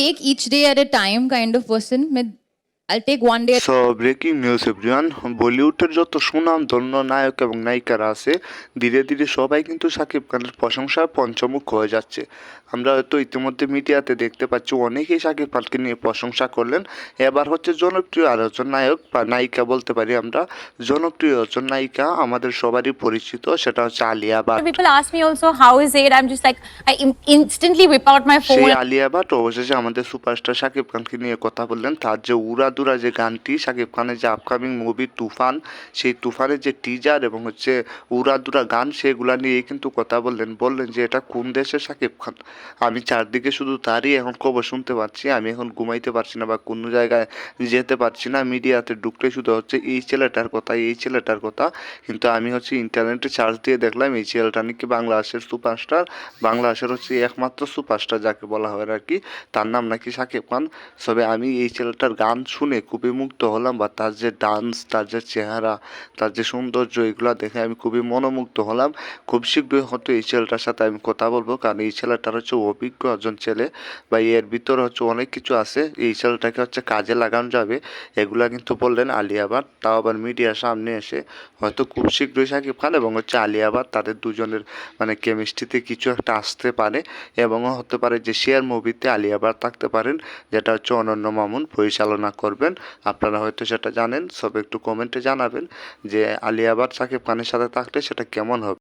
take each day at a time kind of person. I'll take one day. So breaking news everyone বলিউডের যত সুনাম ধন্য নায়ক এবং নায়িকারা আছে ধীরে ধীরে সবাই কিন্তু সাকিব খানের প্রশংসায় পঞ্চমুখ হয়ে যাচ্ছে আমরা হয়তো ইতিমধ্যে মিডিয়াতে দেখতে পাচ্ছি অনেকেই সাকিব খানকে নিয়ে প্রশংসা করলেন এবার হচ্ছে জনপ্রিয় আর একজন নায়ক বা নায়িকা বলতে পারি আমরা জনপ্রিয় একজন নায়িকা আমাদের সবারই পরিচিত সেটা হচ্ছে Alia Bhatt People ask me also, how is it? I'm just like, I in- instantly whip out my সেই phone. আলিয়া ভাট অবশেষে আমাদের সুপারস্টার শাকিব খানকে নিয়ে কথা বললেন তার যে উড়াদুরা যে গানটি শাকিব খানের যে আপকামিং মুভি তুফান, সেই তুফানের যে টিজার এবং হচ্ছে উড়াদুরা গান, সেগুলা নিয়ে কিন্তু কথা বললেন। বললেন যে, এটা কোন দেশের শাকিব খান? আমি চারদিকে শুধু তারই এখন খবর শুনতে পাচ্ছি। আমি এখন ঘুমাইতে পারছি না বা কোনো জায়গায় যেতে পারছি না। মিডিয়াতে ঢুকলে শুধু হচ্ছে এই ছেলেটার কথা, এই ছেলেটার কথা। কিন্তু আমি হচ্ছে ইন্টারনেটে চার্জ দিয়ে দেখলাম, এই ছেলেটা নাকি বাংলাদেশের সুপারস্টার বাংলাদেশের হচ্ছে একমাত্র সুপারস্টার যাকে বলা হয় আর কি। তার নাম নাকি শাকিব খান। তবে আমি এই ছেলেটার গান শুনে খুবই মুগ্ধ হলাম বা তার যে ডান্স, তার যে চেহারা, তার যে সৌন্দর্য, এগুলো দেখে আমি খুবই মনোমুগ্ধ হলাম। খুব শীঘ্রই হয়তো এই ছেলেটার সাথে আমি কথা বলব, কারণ এই ছেলেটার হচ্ছে অভিজ্ঞ একজন ছেলে বা এর ভিতরে হচ্ছে অনেক কিছু আছে। এই ছেলেটাকে হচ্ছে কাজে লাগানো যাবে, এগুলা কিন্তু বললেন আলিয়া ভাট তাও আবার মিডিয়ার সামনে এসে হয়তো খুব শীঘ্রই শাকিব খান এবং হচ্ছে আলিয়া ভাট তাদের দুজনের মানে কেমিস্ট্রিতে কিছু একটা আসতে পারে এবং হতে পারে যে শেয়ার মুভিতে আলিয়া ভাট থাকতে পারেন, যেটা হচ্ছে অনন্য মামুন পরিচালনা করবেন আপনারা হয়তো সেটা জানেন, সব একটু কমেন্টে জানাবেন যে আলিয়া ভাট সাকিব খানের সাথে থাকলে সেটা কেমন হবে।